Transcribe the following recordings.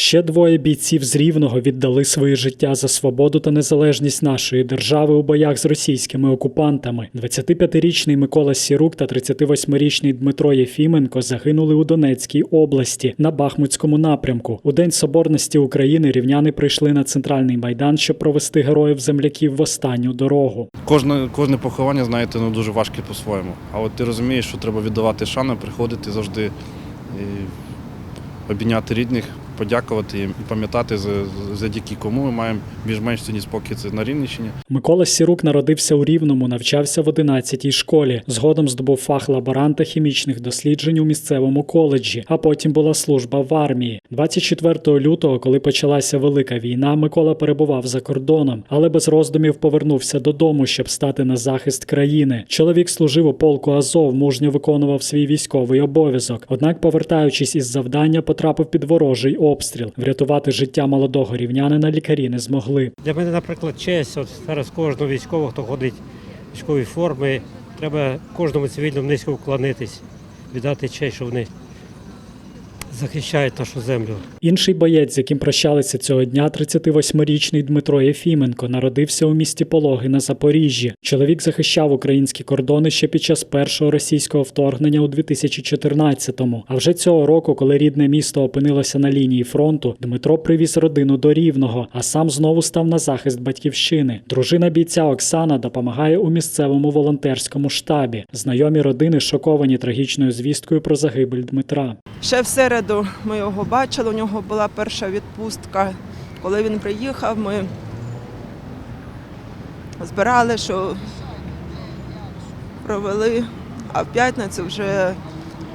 Ще двоє бійців з Рівного віддали своє життя за свободу та незалежність нашої держави у боях з російськими окупантами. 25-річний Микола Сірук та 38-річний Дмитро Єфіменко загинули у Донецькій області на Бахмутському напрямку. У День Соборності України рівняни прийшли на центральний майдан, щоб провести героїв земляків в останню дорогу. Кожне, кожне поховання, знаєте, ну дуже важке по-своєму. А от ти розумієш, що треба віддавати шану, приходити завжди і обійняти рідних, подякувати їм і пам'ятати, за- завдяки кому ми маємо більш-менш сьогодні спокій це на Рівненщині. Микола Сірук народився у Рівному, навчався в 11-й школі. Згодом здобув фах лаборанта хімічних досліджень у місцевому коледжі, а потім була служба в армії. 24 лютого, коли почалася велика війна, Микола перебував за кордоном, але без роздумів повернувся додому, щоб стати на захист країни. Чоловік служив у полку Азов, мужньо виконував свій військовий обов'язок. Однак, повертаючись із завдання, потрапив під ворожий обстріл. Врятувати життя молодого рівнянина лікарі не змогли. Для мене, наприклад, честь. От зараз кожного військового, хто ходить в військовій формі, треба кожному цивільному низько вклонитись, віддати честь, що вони захищають нашу землю. Інший боєць, з яким прощалися цього дня, 38-річний Дмитро Єфіменко, народився у місті Пологи на Запоріжжі. Чоловік захищав українські кордони ще під час першого російського вторгнення у 2014-му. А вже цього року, коли рідне місто опинилося на лінії фронту, Дмитро привіз родину до Рівного, а сам знову став на захист батьківщини. Дружина бійця Оксана допомагає у місцевому волонтерському штабі. Знайомі родини шоковані трагічною звісткою про загибель Дмитра. Ще в середу ми його бачили, у нього була перша відпустка. Коли він приїхав, ми збирали, що провели, а в п'ятницю вже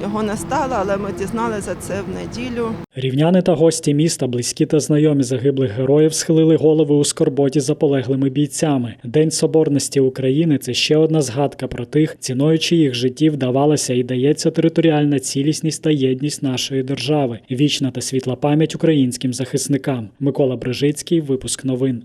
його не стало, але ми дізналися це в неділю. Рівняни та гості міста, близькі та знайомі загиблих героїв схилили голови у скорботі за полеглими бійцями. День Соборності України це ще одна згадка про тих, ціною чиїх життів давалася і дається територіальна цілісність та єдність нашої держави. Вічна та світла пам'ять українським захисникам. Микола Брижицький, випуск новин.